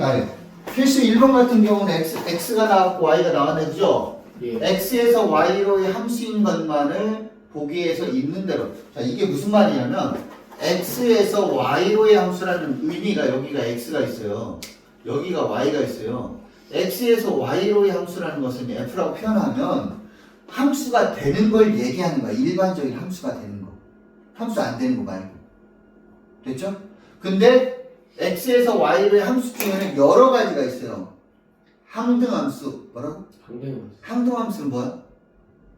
자, 필수 1번 같은 경우는 x, x가 나왔고 y가 나왔네, 그죠? 예. x에서 y로의 함수인 것만을 보기에서 있는 대로. 자, 이게 무슨 말이냐면, x에서 y로의 함수라는 의미가 여기가 x가 있어요. 여기가 y가 있어요. x에서 y로의 함수라는 것은 f라고 표현하면 함수가 되는 걸 얘기하는 거야. 일반적인 함수가 되는 거. 함수 안 되는 거 말고. 됐죠? 근데 x에서 y로의 함수 중에는 여러 가지가 있어요. 항등함수. 뭐라고? 상대는 항등함수는 뭐야?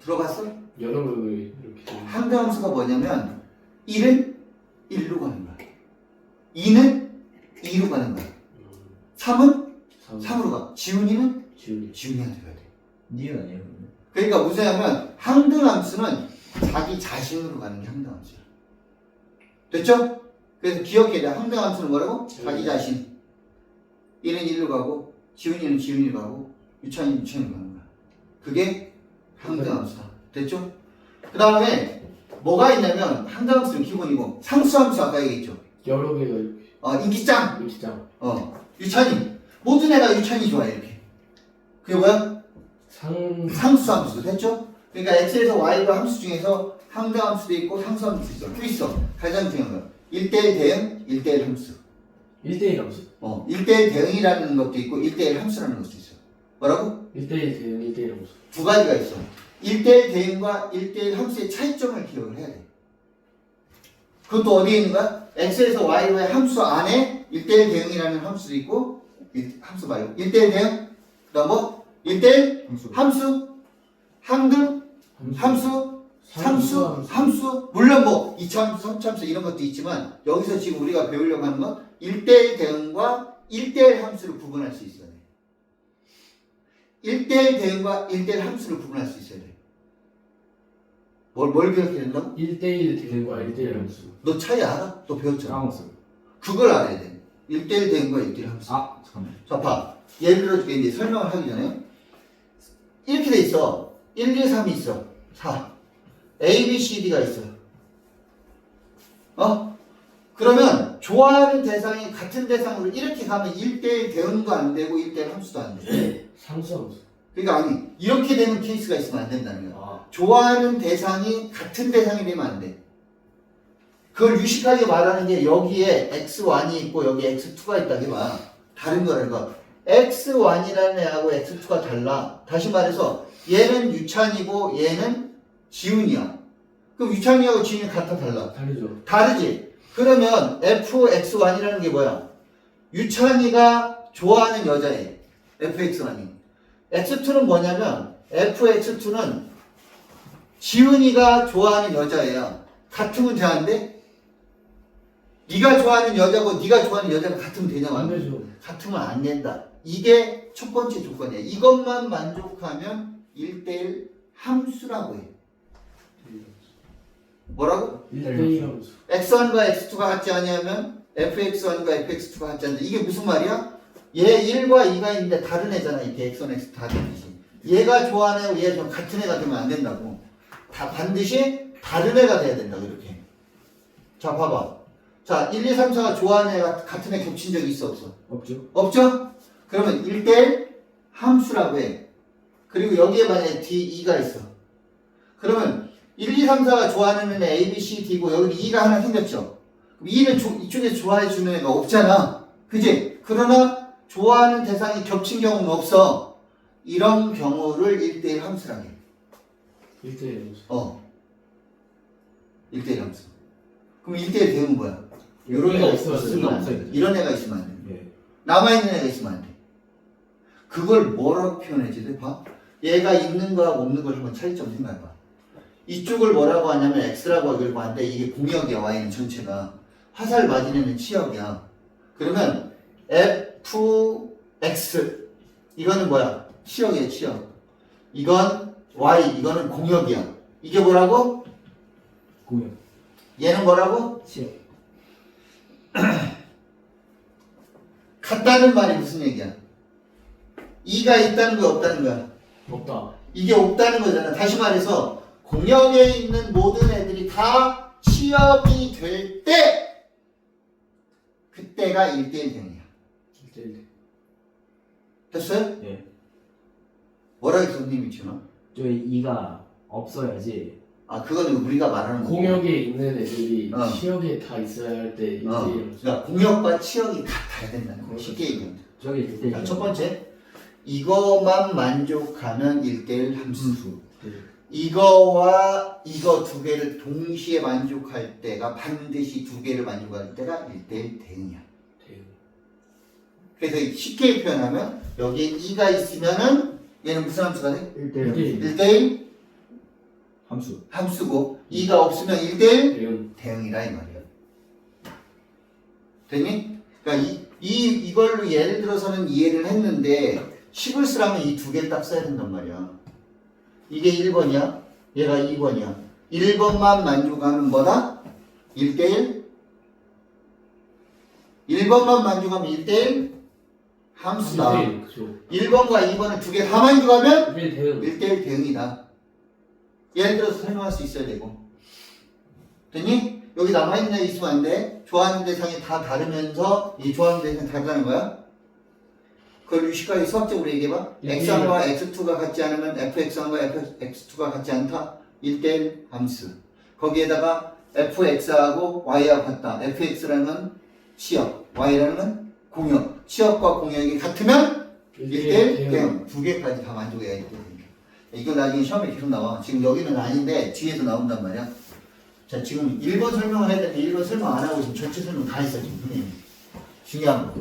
들어봤어? 여러 걸 이렇게 항등함수가 뭐냐면 1은 1로 가는 거야. 2는 2로 가는 거야. 3은 3으로 가. 지훈이는 지훈이 지훈이한테 가야 돼. 니은 아니에요 그러면? 그러니까 무슨 하면 항등함수는 자기 자신으로 가는 게 항등함수야. 됐죠? 그래서 기억해야 돼. 항등함수는 뭐라고? 자기 자신. 1은 1로 가고 지훈이는 지훈이로 가고 유찬이는 유찬이로 가는 거야. 그게 항등함수다. 됐죠? 그 다음에 뭐가 있냐면 항등함수는 기본이고 상수 함수 아까 얘기했죠. 여러 개가 이렇게 어, 인기짱. 어, 유찬이. 모든 애가 유찬이 좋아해 이렇게. 그게 뭐야? 상 상수 함수 됐죠? 그러니까 x에서 y가 함수 중에서 항등함수도 있고 상수 함수도 있어. 또 있어. 가장 중요한 거. 1대1 대응, 1대1 함수. 1대1 함수 어, 1대1 대응이라는 것도 있고 1대1 함수라는 것도 있어. 뭐라고? 1대1 대응 1대1 함수 두 가지가 있어. 1대1 대응과 1대1 함수의 차이점을 기억을 해야 돼. 그것도 어디에 있는 거야? x에서 y로의 함수 안에 1대1 대응이라는 함수도 있고 일- 함수 말고 1대1 대응 그 다음 뭐? 1대1 함수 함수 항등 함수 함수, 함수. 함수, 물론 뭐 이차함수, 삼차함수 이런 것도 있지만 여기서 지금 우리가 배우려고 하는 건 1대1 대응과 1대1 함수를 구분할 수 있어야 돼. 1대1 대응과 1대1 함수를 구분할 수 있어야 돼. 뭘, 뭘 기억해야 된다고? 1대1 대응과 1대1 함수 너 차이 알아? 너 배웠잖아. 까먹었어요 그걸 알아야 돼. 1대1 대응과 1대1 함수. 아 잠깐만 자, 봐. 예를 들어줄게. 이제 설명을 하기 전에. 이렇게 돼 있어. 1, 2, 3이 있어. 4. A, B, C, D가 있어. 어? 그러면 좋아하는 대상이 같은 대상으로 이렇게 가면 1대1 대응도 안 되고 1대1 함수도 안 돼. 상수 함수 그러니까 아니, 이렇게 되는 케이스가 있으면 안 된다는 거야. 아 좋아하는 대상이 같은 대상이 되면 안 돼. 그걸 유식하게 말하는 게 여기에 x1이 있고 여기 x2가 있다 해봐. 다른 거라는 거. x1이라는 애하고 x2가 달라. 다시 말해서 얘는 유찬이고 얘는 지훈이야. 그럼 유찬이하고 지훈이 같아 달라? 다르죠 다르지? 그러면 fx1이라는 게 뭐야? 유찬이가 좋아하는 여자애. fx1이. x2는 뭐냐면 fx2는 지훈이가 좋아하는 여자애야. 같으면 돼? 네가 좋아하는 여자고 네가 좋아하는 여자가 같으면 되냐고 안? 되죠 같으면 안 된다. 이게 첫 번째 조건이야. 이것만 만족하면 1대1 함수라고 해. 뭐라고? 1대1 함수 x1과 x2가 같지 않냐면 fx1과 fx2가 같지 않냐. 이게 무슨 말이야? 얘 1과 2가 있는데 다른 애잖아. 이렇게 x1, x2 다 같듯이. 얘가 좋아하는 애와 얘가 좀 같은 애가 되면 안 된다고. 다 반드시 다른 애가 돼야 된다고 이렇게. 자 봐봐. 자 1, 2, 3, 4가 좋아하는 애가 같은 애 겹친 적이 있어 없어? 없죠? 없죠? 그러면 1대1 함수라고 해. 그리고 여기에 만약에 D, 2가 있어. 그러면 1, 2, 3, 4가 좋아하는 애는 A, B, C, D고 여기 2가 하나 생겼죠? 그럼 2는 조- 이쪽에서 좋아해 주는 애가 없잖아. 그지? 그러나 좋아하는 대상이 겹친 경우는 없어. 이런 경우를 1대1 함수라고 해. 1대1 함수 어. 1대1 함수. 그럼 1대1 대응은 뭐야? 이런 여기가 애가 있으면. 안 돼. 이런 애가 있으면 안 돼. 예 남아있는 애가 있으면 안 돼. 그걸 뭐라고 표현해지? 돼? 봐. 얘가 있는 거하고 없는 걸 한번 차이점 생각해봐. 이쪽을 뭐라고 하냐면 X라고 하기로 하는데 이게 공역이야, Y는 전체가. 화살 애는 치역이야. 그러면 FX. 이거는 뭐야? 치역이야, 치역. 이건 Y, 이거는 공역이야. 이게 뭐라고? 공연 얘는 뭐라고? 시험 같다는 말이 무슨 얘기야? 2가 있다는 거야, 없다는 거야? 없다 이게 없다는 거잖아. 다시 말해서 공역에 있는 모든 애들이 다 취업이 될 때 그때가 1대1 대응이야. 1대1 됐어요? 예. 뭐라 했어 선생님이 지금? 저희 이가 없어야지. 아 그거는 우리가 말하는 거고. 공역에 있는 애들이 어. 시역에 다 있어야 할때 일대일 어. 그러니까 공역과 치역이 같아야 된다는 거 쉽게 얘기하면 돼. 저기 일대 자, 첫 번째 이거만 만족하는 1대1 함수 순수. 이거와 이거 두 개를 동시에 만족할 때가 반드시 두 개를 만족할 때가 1대1 대응이야 대응. 그래서 쉽게 표현하면 여기에 2가 있으면은 얘는 무슨 함수가 돼? 일대 일대일. 1대1 함수. 함수고 2가 없으면 1대1 대응. 대응이라 이 말이야 됐니? 그러니까 이, 이, 이걸로 예를 들어서는 이해를 했는데 식을 쓰라면 이 두 개를 딱 써야 된단 말이야 이게 1번이야 얘가 2번이야 1번만 만족하면 뭐다? 1대1 1번만 만족하면 1대1 함수다 일대일. 그죠. 1번과 2번을 두개 다 만족하면 일대일 대응. 1대1 대응이다. 예를 들어서 설명할 수 있어야 되고. 됐니? 여기 남아있는 애 있으면 안 돼. 좋아하는 대상이 다 다르면서 이 좋아하는 대상이 다르다는 거야. 그걸 유식하게 수학적으로 얘기해봐. 예. x1과 x2가 같지 않으면 fx1과 fx2가 같지 않다. 1대1 함수. 거기에다가 fx하고 y하고 같다. fx라는 치역, y라는 공역. 치역과 공역이 같으면 1대1 대응 두 개까지 다 만족해야 돼. 이거 나중에 시험에 계속 나와. 지금 여기는 아닌데 뒤에서 나온단 말이야. 자 지금 1번 설명을 해야 되는데 1번 설명 안 하고 지금 전체 설명 다 했어 지금. 중요한 거.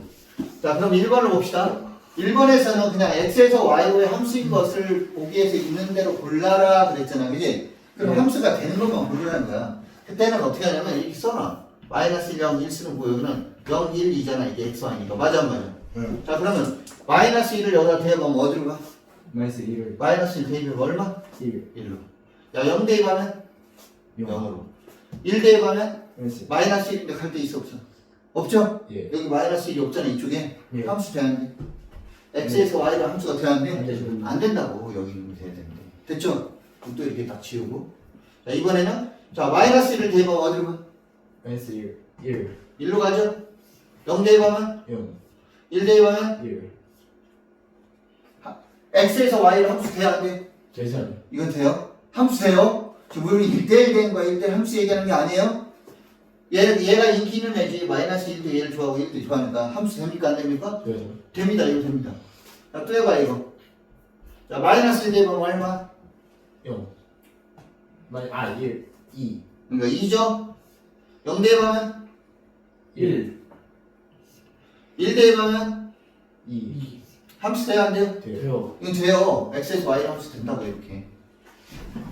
자 그럼 1번을 봅시다. 1번에서는 그냥 x에서 y로의 함수인 것을 보기에서 있는 대로 골라라 그랬잖아. 그지? 그럼 네. 함수가 되는 것만 고르라는 거야. 그때는 어떻게 하냐면 이렇게 써놔. 마이너스 1, 0, 1 쓰는 거 여기는 0, 1, 2잖아. 이게 x, y니까. 맞아 안 맞아? 응. 자 그러면 마이너스 1을 여기다 대입하면 어디로 가? 마이너스 1을 마이너스 1 대입하면 얼마? 1. 1로 야0 대입하면 0. 0으로 1 대입하면 마이너스. 마이너스 1인데 갈 데 있어 없어? 없죠? 예. 여기 마이너스 1이 없잖아 이쪽에 예. 함수 돼야돼 x에서 y로 함수가 안 돼야돼? 되죠. 안 된다고 여기 있는 거 돼야 되는데 됐죠? 또 이렇게 딱 지우고 자 이번에는 자 마이너스 1을 대입하면 어디로 가? 마이너스 1. 1. 1로 가죠? 0 대입하면 0. 1 대입하면 1. x에서 y로 함수 돼야 안 돼? 않아요? 이건 돼요? 함수 돼요? 지금 우리 1대1 된 거야 1대1 함수 얘기하는 게 아니에요? 얘, 얘가 인기 있는 애지 마이너스 1도 얘를 좋아하고 1도 좋아하니까 함수 됩니까 안 됩니까? 되죠. 됩니다 이거 됩니다 자 또 해봐 이거 자 마이너스 1 대보면 얼마? 0. 마이 아 1. 2. 그러니까 2죠? 0 대보면 1. 1 대보면 2. 2. 함수 돼요 안 돼요? 돼요. 이건 돼요 x에서 y 함수 된다고 이렇게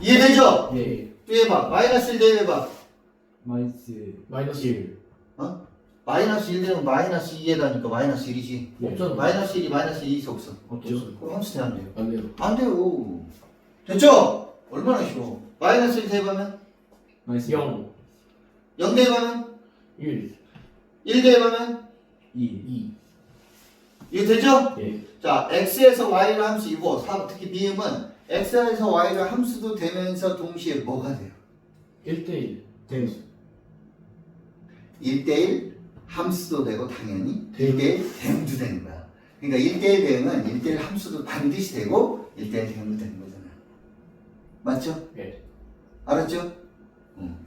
이해되죠? 예. 또 해봐 마이너스 1 대해봐 마이너스 마이너스 1. 어? 마이너스 1 되면 마이너스 2에다니까 마이너스 1이지 예. 없잖아. 마이너스 1이 마이너스 2이 있어 없어? 없죠. 그럼 함수 돼안 돼요? 안 돼요. 안 돼요. 됐죠? 얼마나 쉬워. 마이너스 1 대입하면 마이너스 0. 0 대입하면 1. 1 대입하면 2. 2. 이거 되죠? 예. 자, x에서 y를 함수이고 사- 특히 미음은 x에서 y를 함수도 되면서 동시에 뭐가 돼요? 1대1. 돼요. 1대1 함수도 되고 당연히 대응. 1대1 대응도 되는 거야. 그러니까 1대1 대응은 1대1 함수도 반드시 되고 1대1 대응도 되는 거잖아. 맞죠? 예. 알았죠? 응.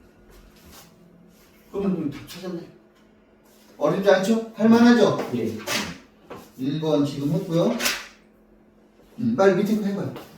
그러면 답 찾았네. 어렵지 않죠? 할만하죠? 예. 1번 지금 했고요. 음, 빨리 밑에 거 해봐요.